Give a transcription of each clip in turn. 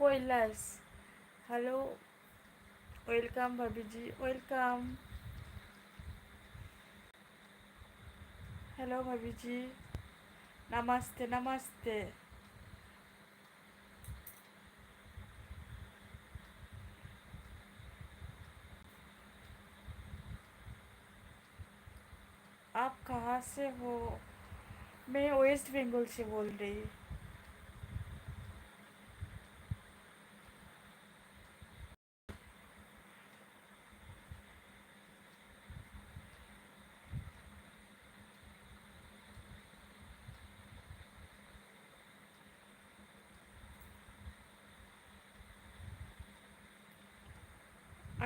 Kailash hello welcome ভাবিজি welcome hello भाभी जी नमस्ते नमस्ते आप कहाँ से हो मैं वेस्ट बंगाल से बोल रही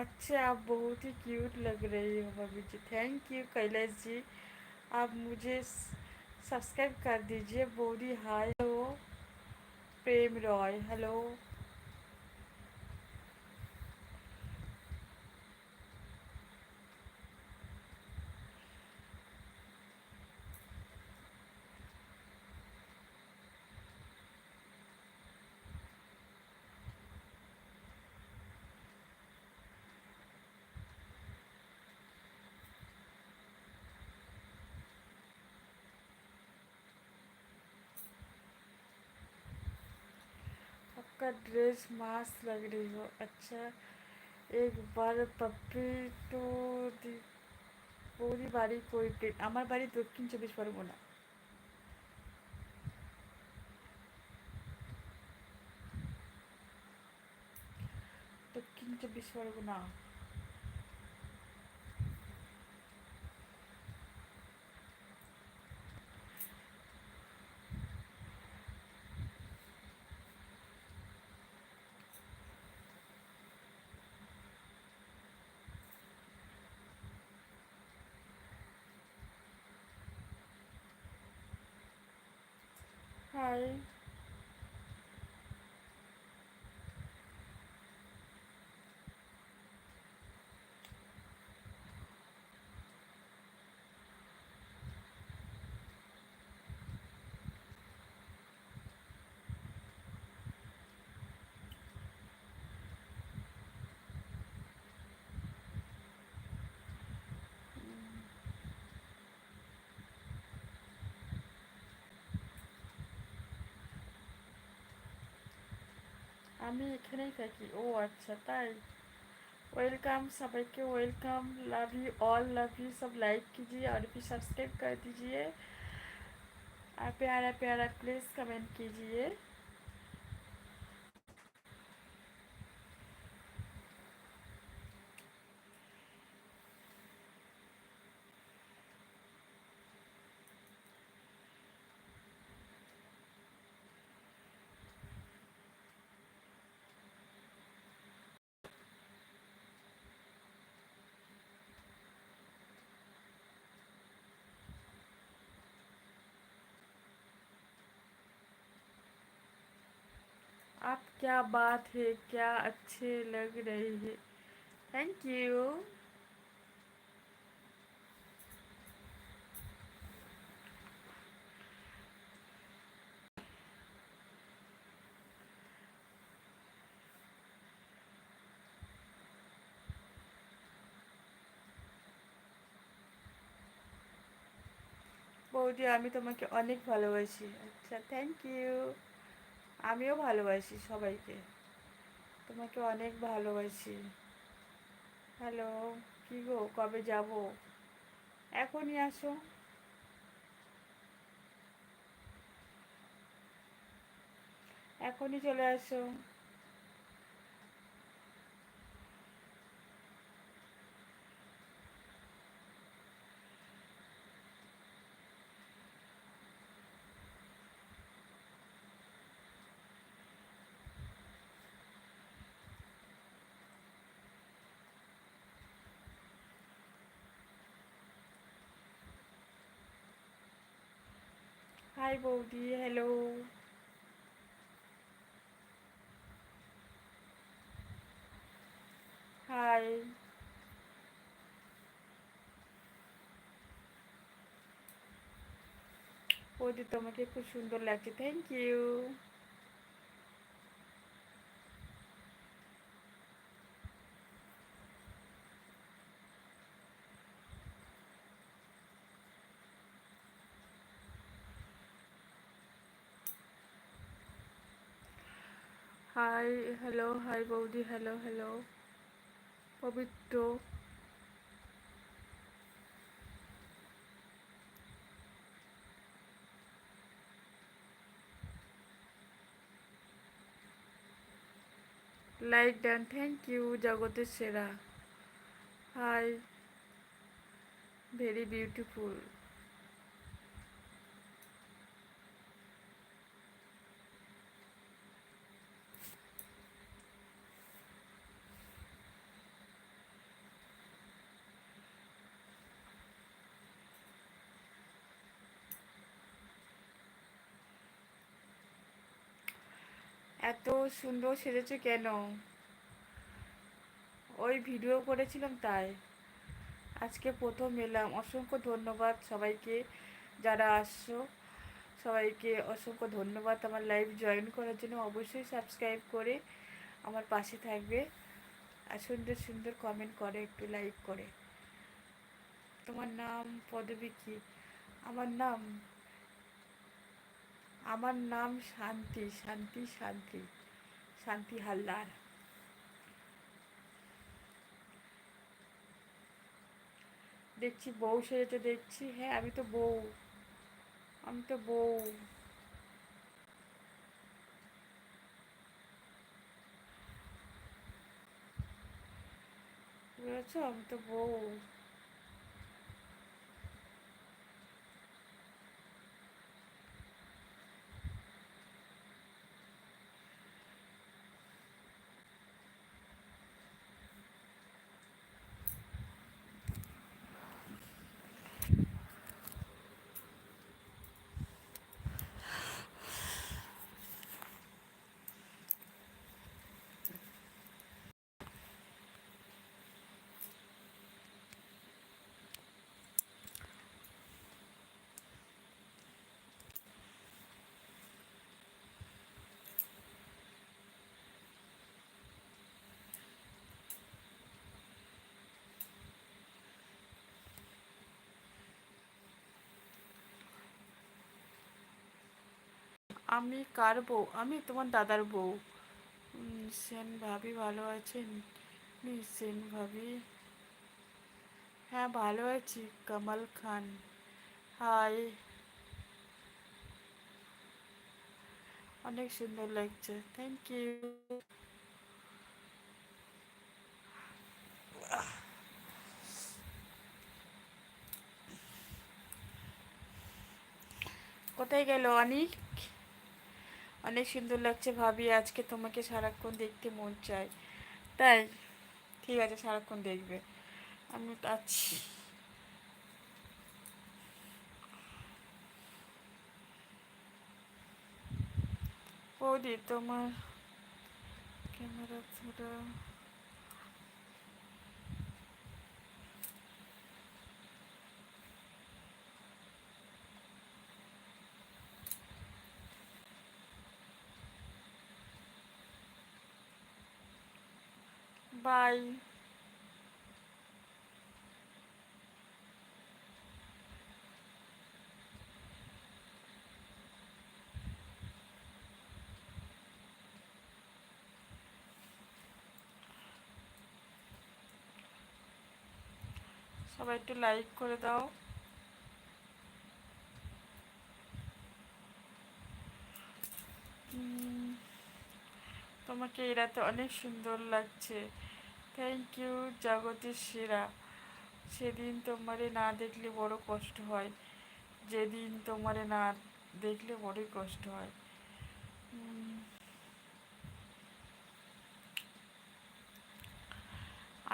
अच्छा आप बहुत ही क्यूट लग रही हो भाभी जी थैंक यू कैलाश जी। आप मुझे सब्सक्राइब कर दीजिए। बहुत ही हाय हो। प्रेम रॉय हेलो आपका ड्रेस मास लग रही हो अच्छा एक বার পাপ্পি তো বৌদি বাড়ি কইতে আমার বাড়ি দক্ষিণ চব্বিশ পরগনা দক্ষিণ চব্বিশ পরগনা হাই আমি এখানেই থাকি ও আচ্ছা তাই वेलकम सबके welcome love you all love you सब लाइक कीजिए और भी सब्सक्राइब कर दीजिए और प्यारा प्यारा प्लीज़ कमेंट कीजिए आप क्या बात है क्या अच्छे लग रहे हैं थैंक यू বৌদি আমি তোমাকে অনেক ভালোবাসি আচ্ছা থ্যাংক ইউ আমিও ভালোবাসি সবাইকে। তোমাকে অনেক ভালোবাসি। হ্যালো, কী গো, কবে যাব? এখনই আসো। এখনই চলে আসো। হাই বৌদি হ্যালো হাই বৌদি তোমাকে খুব সুন্দর লাগছে। Thank you hi hello hi বৌদি hello hello Pabitra like done thank you জগতের সেরা হাই ভেরি বিউটিফুল এত সুন্দর সেজেছে কেন? ওই ভিডিও করেছিলাম তাই। আজকে প্রথম এলাম। অসংখ্য ধন্যবাদ সবাইকে যারা আসছো। সবাইকে অসংখ্য ধন্যবাদ আমার লাইভ জয়েন করার জন্য। অবশ্যই সাবস্ক্রাইব করে আমার পাশে থাকবে। আর সুন্দর সুন্দর কমেন্ট করে, একটু লাইক করে। তোমার নাম, পদবী কি? আমার নাম আমার নাম শান্তি শান্তি শান্তি শান্তি হালদার। দেখছি বউ সেরেছে দেখছি হ্যাঁ আমি তো বউ, আমি তো বউ। বুঝেছ? আমি তো বউ। আমি কার বউ? আমি তোমার দাদার বউ। সেন ভাবি ভালো আছেন? সেন ভাবি। হ্যাঁ ভালো আছি, কামাল খান। হাই। অনেক সুন্দর লাগছে। থ্যাংক ইউ কোথায় গেল অনিক? অনেক সুন্দর লাগছে ভাবি, আজকে তোমাকে সারাক্ষণ দেখতে মন চায়। তাই, ঠিক আছে, সারাক্ষণ দেখবে। আমি আছি। বৌদি, তোমার ক্যামেরা বাই। সবাই একটু লাইক করে দাও। তোমাকে এই রাতে অনেক সুন্দর লাগছে। থ্যাংক ইউ জগতের সেরা সেদিন তোমারে না দেখলে বড় কষ্ট হয়। যেদিন তোমারে না দেখলে বড়ই কষ্ট হয়।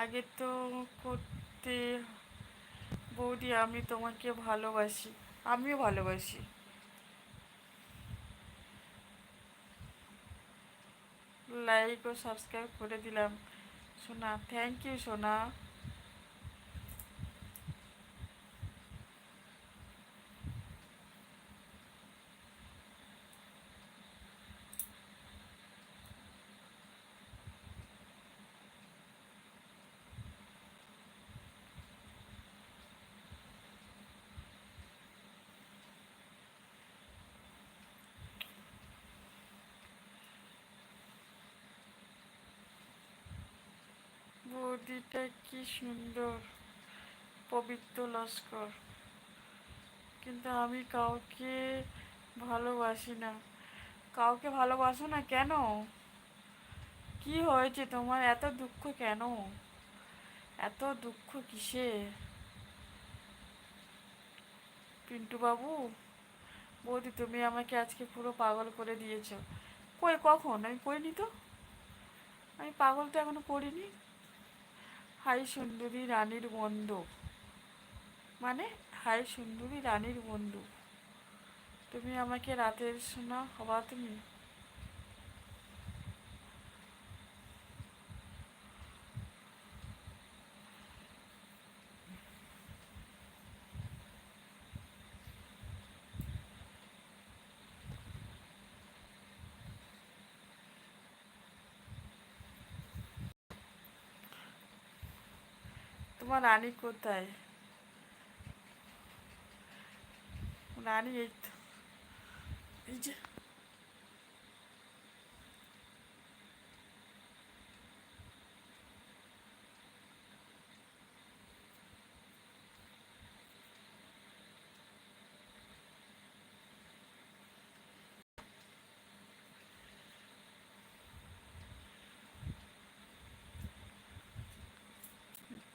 আগে তো করতে, বৌদি আমি তোমাকে ভালোবাসি, আমিও ভালোবাসি। লাইক ও সাবস্ক্রাইব করে দিলাম। সোনা থ্যাংক ইউ সোনা বৌদিটা কি সুন্দর, পবিত্র লস্কর। কিন্তু আমি কাউকে ভালোবাসি না। কাউকে ভালোবাসো না কেন? কি হয়েছে তোমার? এত দুঃখ কেন? এত দুঃখ কিসে? পিন্টু বাবু বৌদি, তুমি আমাকে আজকে পুরো পাগল করে দিয়েছ। কই, কখন? আমি করিনি তো? আমি পাগল তো এখনও করিনি হাই সুন্দরী রানীর বন্ধু। মানে হাই সুন্দরী রানীর বন্ধু। তুমি আমাকে রাতের সোনা হবা তুমি? তোমার রানী কোথায়? রানী এই তো। এই যে।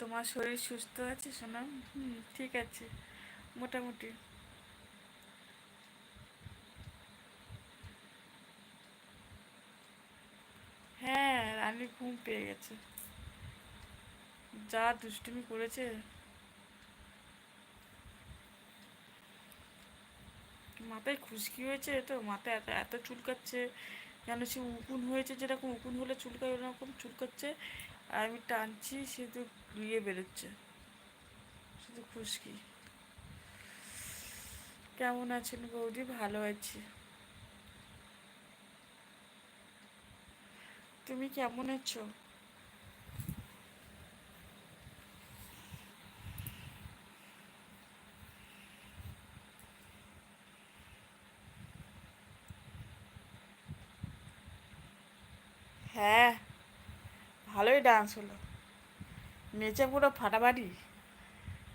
তোমার শরীর সুস্থ আছে সোনা? হুম, ঠিক আছে, মোটামুটি। হ্যাঁ রানী ঘুম পেয়ে গেছে। যা দুষ্টুমি করেছে। মাথায় খুশকি হয়েছে তো, মাথায় এত এত চুলকাচ্ছে, যেন সে উকুন হয়েছে, যেরকম উকুন হলে চুলকায়, ওরকম চুলকাচ্ছে। আর আমি টানছি শুধু ইয়ে বেরোচ্ছে। শুধু খুশকি। কেমন আছেন বৌদি? ভালো আছি। তুমি কেমন আছো? হ্যাঁ ভালোই ডান্স হলো। নেচে পুরো ফাটাফাটি।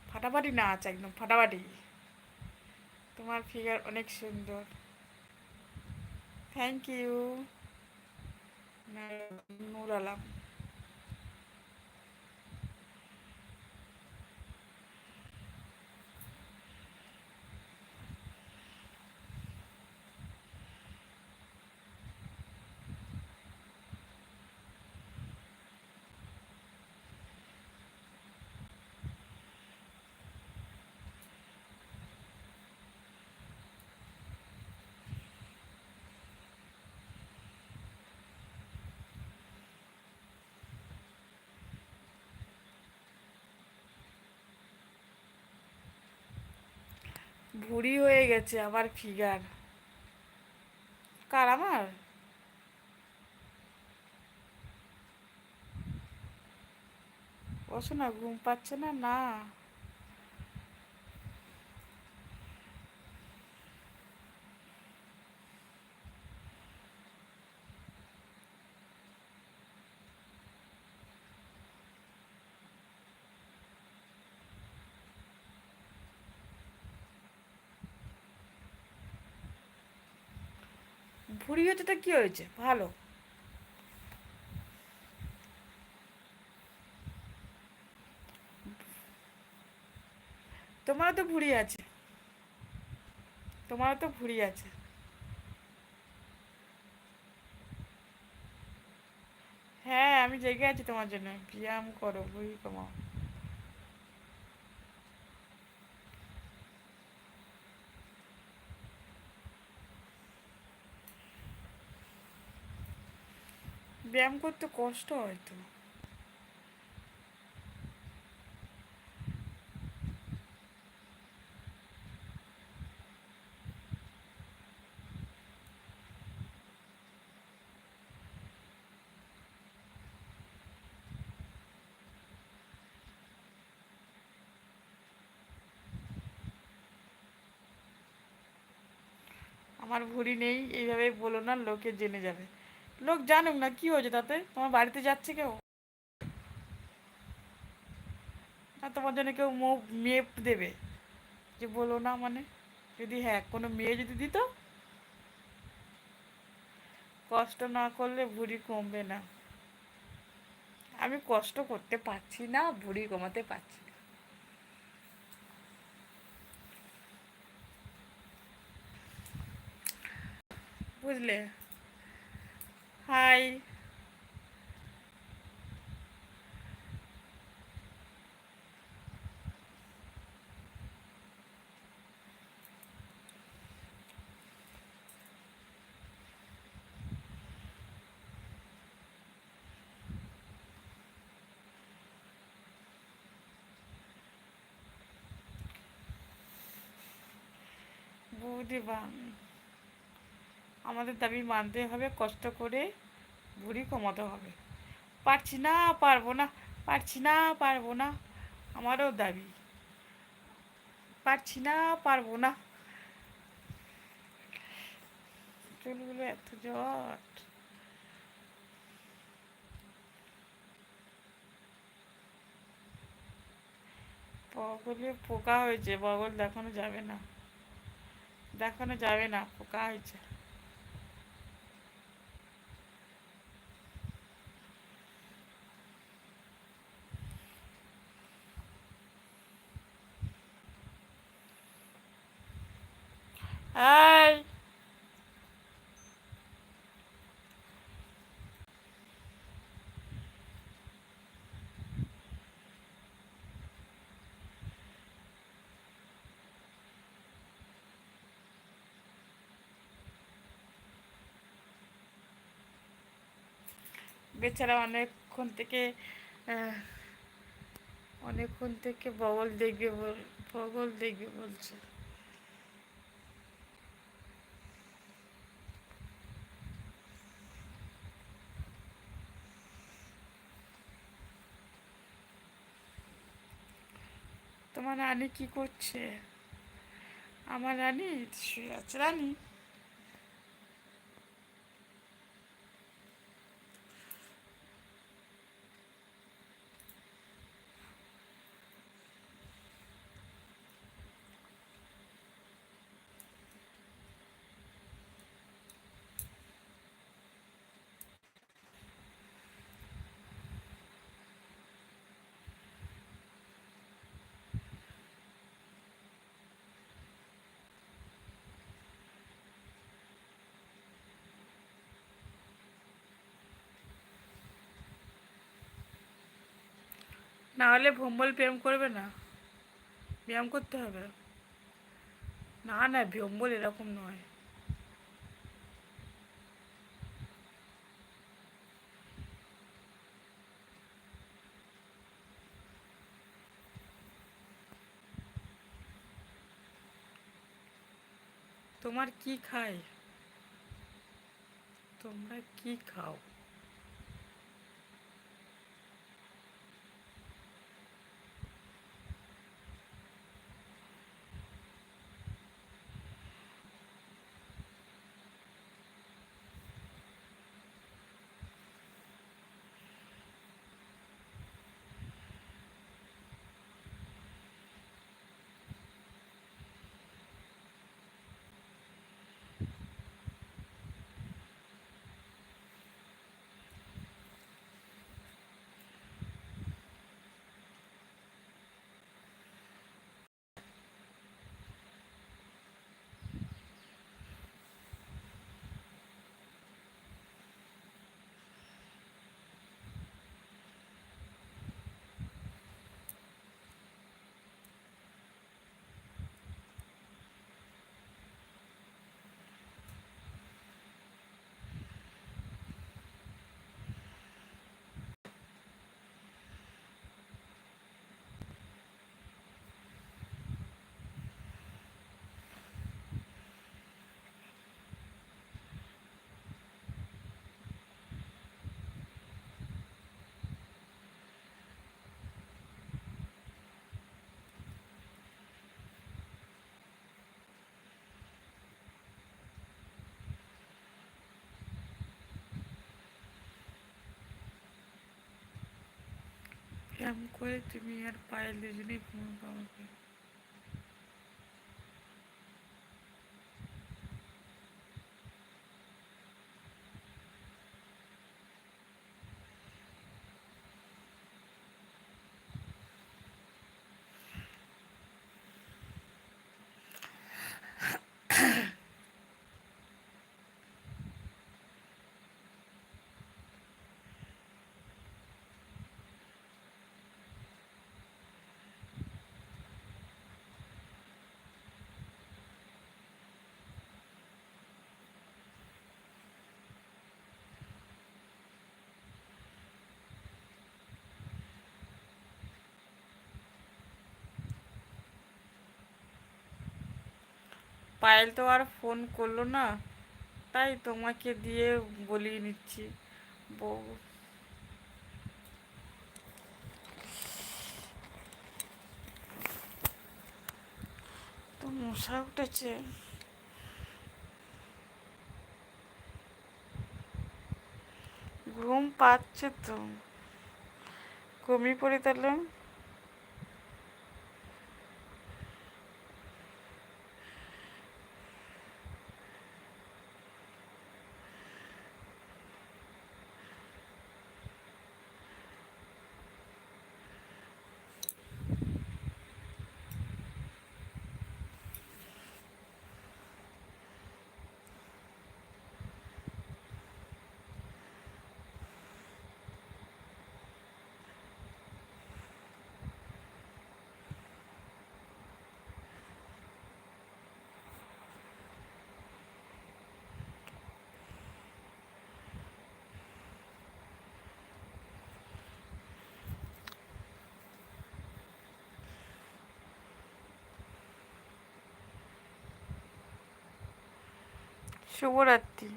ফাটাফাটি নাচ একদম ফাটাফাটি। তোমার ফিগার অনেক সুন্দর। Thank you Nur Alam. ভুড়ি হয়ে গেছে আমার ফিগার। কার আমার? বসো না ঘুম পাচ্ছে না না। ভুড়ি হয়েছে তো কি হয়েছে? ভালো। তোমারও তো ভুড়ি আছে। তোমারও তো ভুড়ি আছে। হ্যাঁ আমি জেগে আছি তোমার জন্য। ব্যায়াম করো ভুড়ি কমাও। ব্যায়াম করতে কষ্ট হয় তো। আমার ভুড়ি নেই এইভাবে বলো না লোকে জেনে যাবে। লোক জানুক না, কি হয়েছে তাতে? তোমার বাড়িতে যাচ্ছে কেউ? না, তোমার জন্য কেউ মুখ মেপ দেবে। যে বলো না মানে? যদি হ্যাঁ কোনো মেয়ে যদি দিত? কষ্ট না করলে ভুড়ি কমবে না। আমি কষ্ট করতে পারছি না, ভুড়ি কমাতে পারছি না। বুঝলে? হাই বৌদি বাং আমাদের দাবি মানতে হবে কষ্ট করে ভুড়ি কমাতে হবে। পারছি না, পারব না, পারছি না, পারব না, আমারও দাবি। পারছি না, পারব না। চুলগুলো এত জট। বগলে পোকা হয়েছে, বগল দেখানো যাবে না। দেখানো যাবে না, পোকা হয়েছে। বেচারা অনেকক্ষণ থেকে অনেকক্ষণ থেকে বগল দেখবে বল, বগল দেখবে বলছে। তোমার রানী কি করছে? আমার রানী শুয়ে আছে। রানী? না হলে ভম্বল ব্যায়াম করবে না। ব্যায়াম করতে হবে। না না, ভম্বল এরকম নয়। তোমার কি খায়? তোমরা কি খাও? কেমন করে তুমি আর পায়েল দুজনেই ভূমিকা আমাকে পায়েল তো আর ফোন করল না। তাই তোমাকে দিয়ে বলিয়ে নিচ্ছি। বউ। তো মশা উঠেছে। ঘুম পাচ্ছে তো। ঘুমিয়ে পড়ে তাহলে? শুভরাত্রি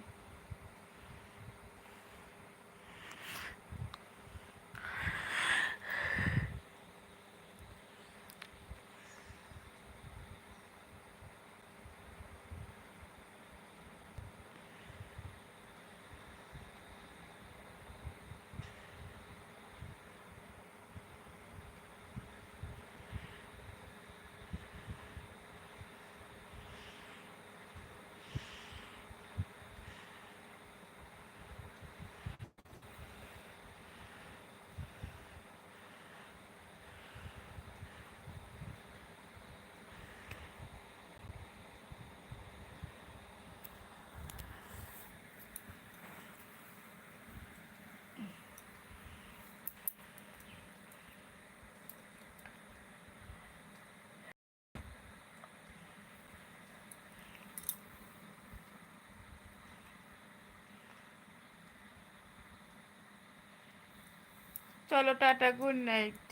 চলো টাটা গুড নাইট